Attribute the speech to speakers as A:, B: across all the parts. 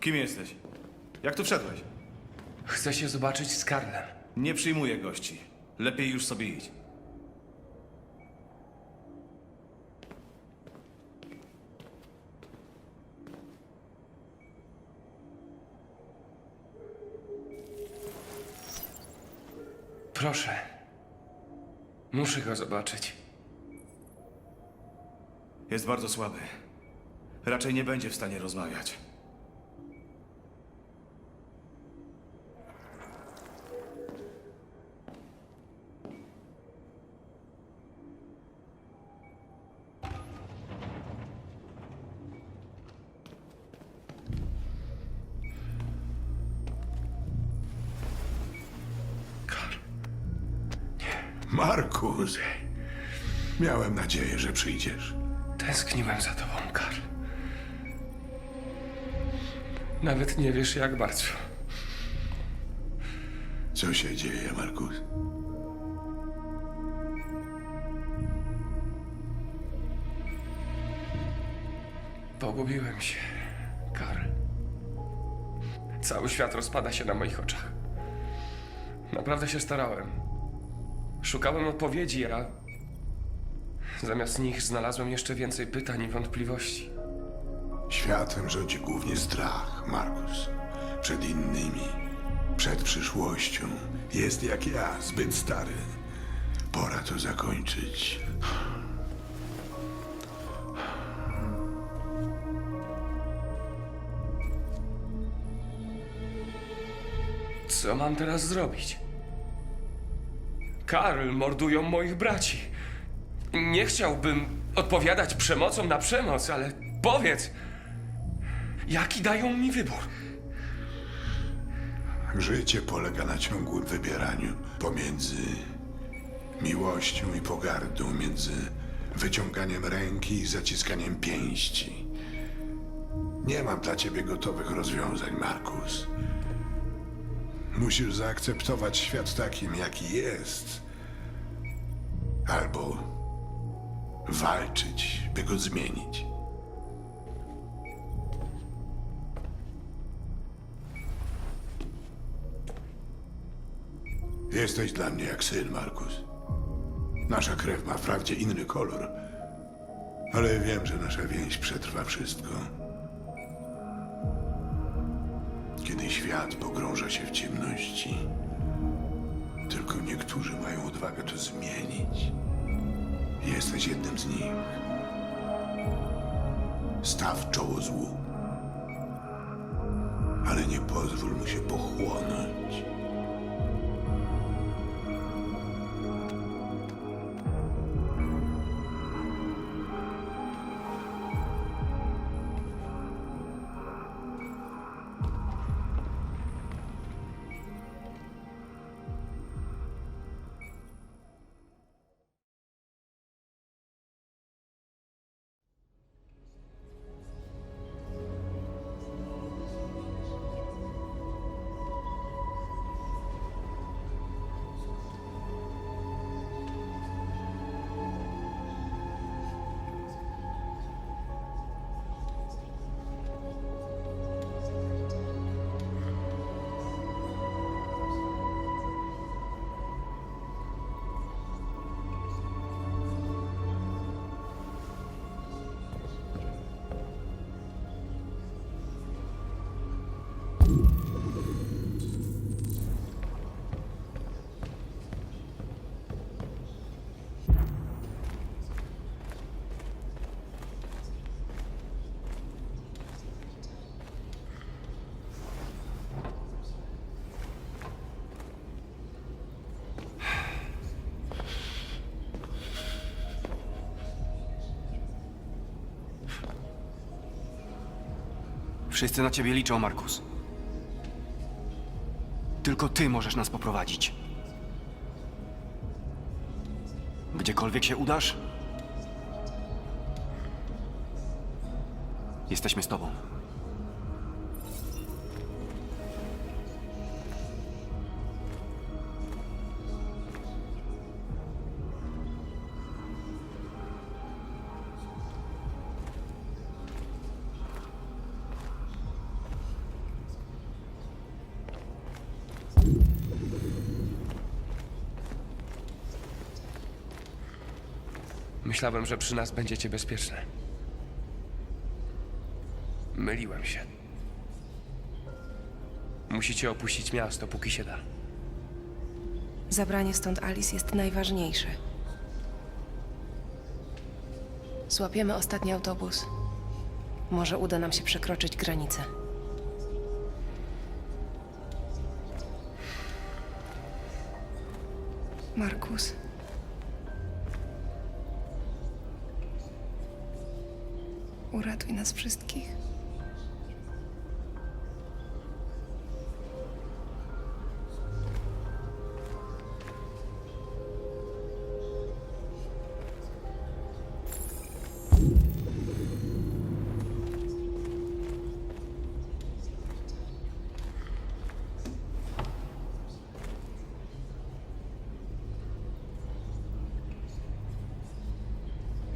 A: Kim jesteś? Jak tu wszedłeś?
B: Chcę się zobaczyć z Karlem.
A: Nie przyjmuję gości. Lepiej już sobie idź.
B: Proszę. Muszę go zobaczyć.
A: Jest bardzo słaby. Raczej nie będzie w stanie rozmawiać.
C: Markus, miałem nadzieję, że przyjdziesz.
B: Tęskniłem za tobą, Karl. Nawet nie wiesz, jak bardzo.
C: Co się dzieje, Markus?
B: Pogubiłem się, Karl. Cały świat rozpada się na moich oczach. Naprawdę się starałem. Szukałem odpowiedzi, a zamiast nich znalazłem jeszcze więcej pytań i wątpliwości.
C: Światem rządzi głównie strach, Markus. Przed innymi, przed przyszłością. Jest jak ja, zbyt stary. Pora to zakończyć.
B: Co mam teraz zrobić? Karl, mordują moich braci. Nie chciałbym odpowiadać przemocą na przemoc, ale powiedz, jaki dają mi wybór?
C: Życie polega na ciągłym wybieraniu pomiędzy miłością i pogardą, między wyciąganiem ręki i zaciskaniem pięści. Nie mam dla ciebie gotowych rozwiązań, Markus. Musisz zaakceptować świat takim, jaki jest. Albo walczyć, by go zmienić. Jesteś dla mnie jak syn, Markus. Nasza krew ma wprawdzie inny kolor, ale wiem, że nasza więź przetrwa wszystko. Kiedy świat pogrąża się w ciemności, tylko niektórzy mają odwagę to zmienić. Jesteś jednym z nich. Staw czoło złu, ale nie pozwól mu się pochłonąć.
D: Wszyscy na ciebie liczą, Markus. Tylko ty możesz nas poprowadzić. Gdziekolwiek się udasz, jesteśmy z tobą.
B: Myślałem, że przy nas będziecie bezpieczne. Myliłem się. Musicie opuścić miasto, póki się da.
E: Zabranie stąd Alice jest najważniejsze. Złapiemy ostatni autobus. Może uda nam się przekroczyć granicę. Markus. Uratuj nas wszystkich.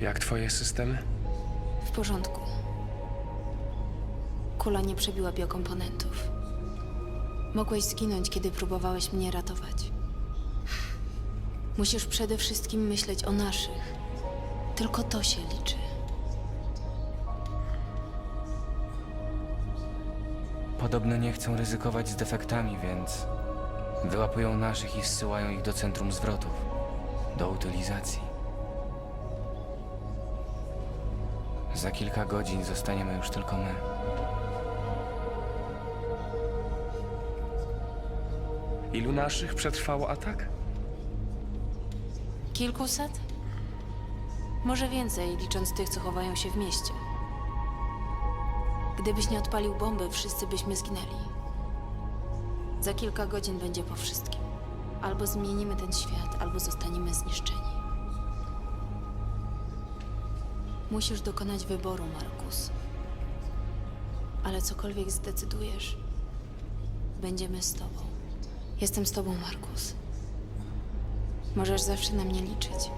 B: Jak twoje systemy?
F: W porządku. Kula nie przebiła biokomponentów. Mogłeś zginąć, kiedy próbowałeś mnie ratować. Musisz przede wszystkim myśleć o naszych. Tylko to się liczy.
G: Podobno nie chcą ryzykować z defektami, więc wyłapują naszych i zsyłają ich do centrum zwrotów, do utylizacji. Za kilka godzin zostaniemy już tylko my.
B: Ilu naszych przetrwało atak?
F: Kilkuset? Może więcej, licząc tych, co chowają się w mieście. Gdybyś nie odpalił bomby, wszyscy byśmy zginęli. Za kilka godzin będzie po wszystkim. Albo zmienimy ten świat, albo zostaniemy zniszczeni. Musisz dokonać wyboru, Markus. Ale cokolwiek zdecydujesz, będziemy z tobą. Jestem z tobą, Markus. Możesz zawsze na mnie liczyć.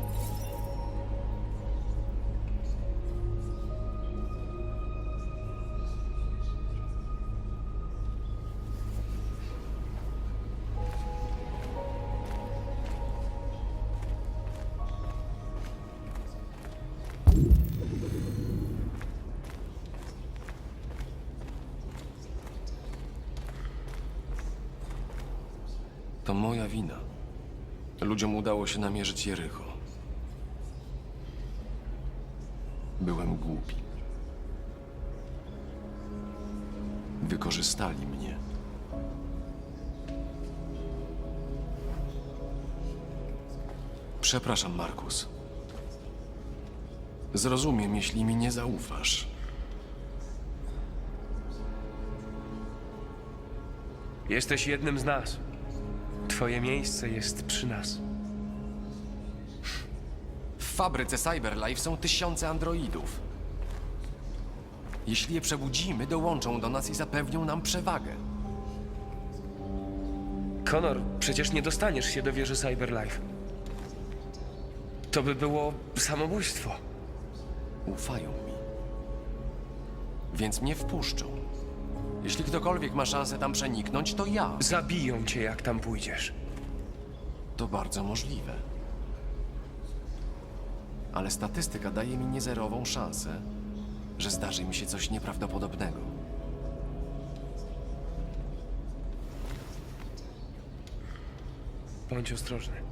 H: Moja wina. Ludziom udało się namierzyć Jericho. Byłem głupi. Wykorzystali mnie. Przepraszam, Markus. Zrozumiem, jeśli mi nie zaufasz.
B: Jesteś jednym z nas. Twoje miejsce jest przy nas.
H: W fabryce Cyberlife są tysiące androidów. Jeśli je przebudzimy, dołączą do nas i zapewnią nam przewagę.
B: Konor, przecież nie dostaniesz się do wieży Cyberlife. To by było samobójstwo.
H: Ufają mi. Więc mnie wpuszczą. Jeśli ktokolwiek ma szansę tam przeniknąć, to ja.
B: Zabiją cię, jak tam pójdziesz.
H: To bardzo możliwe. Ale statystyka daje mi niezerową szansę, że zdarzy mi się coś nieprawdopodobnego.
B: Bądź ostrożny.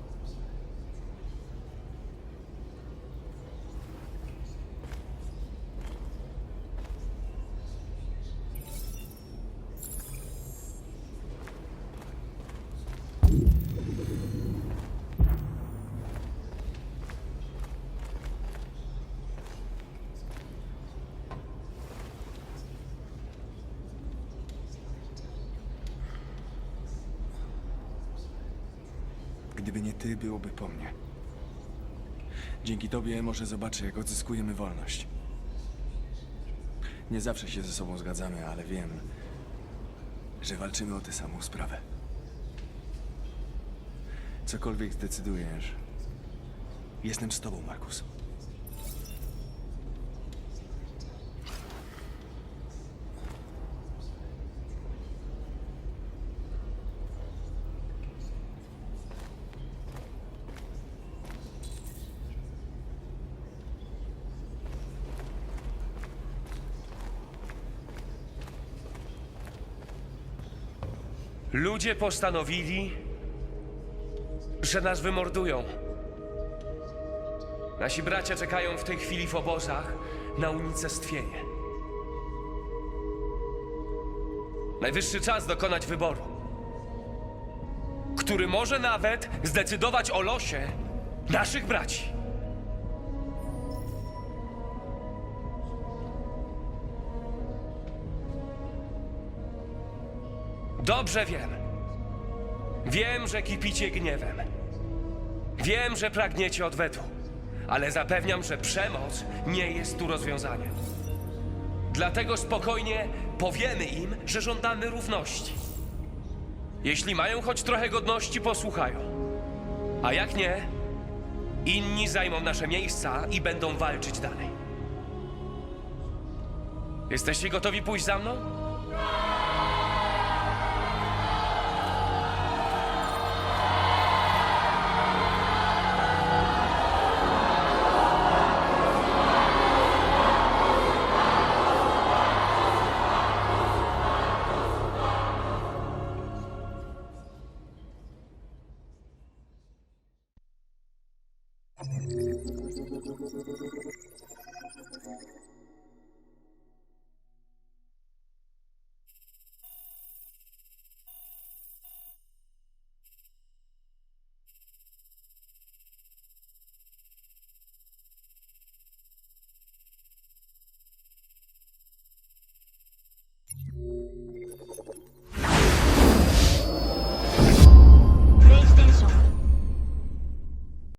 I: Gdyby nie ty, byłoby po mnie. Dzięki tobie może zobaczę, jak odzyskujemy wolność. Nie zawsze się ze sobą zgadzamy, ale wiem, że walczymy o tę samą sprawę. Cokolwiek zdecydujesz, jestem z tobą, Markus.
B: Ludzie postanowili, że nas wymordują. Nasi bracia czekają w tej chwili w obozach na unicestwienie. Najwyższy czas dokonać wyboru, który może nawet zdecydować o losie naszych braci. Dobrze wiem. Wiem, że kipicie gniewem. Wiem, że pragniecie odwetu, ale zapewniam, że przemoc nie jest tu rozwiązaniem. Dlatego spokojnie powiemy im, że żądamy równości. Jeśli mają choć trochę godności, posłuchają. A jak nie, inni zajmą nasze miejsca i będą walczyć dalej. Jesteście gotowi pójść za mną?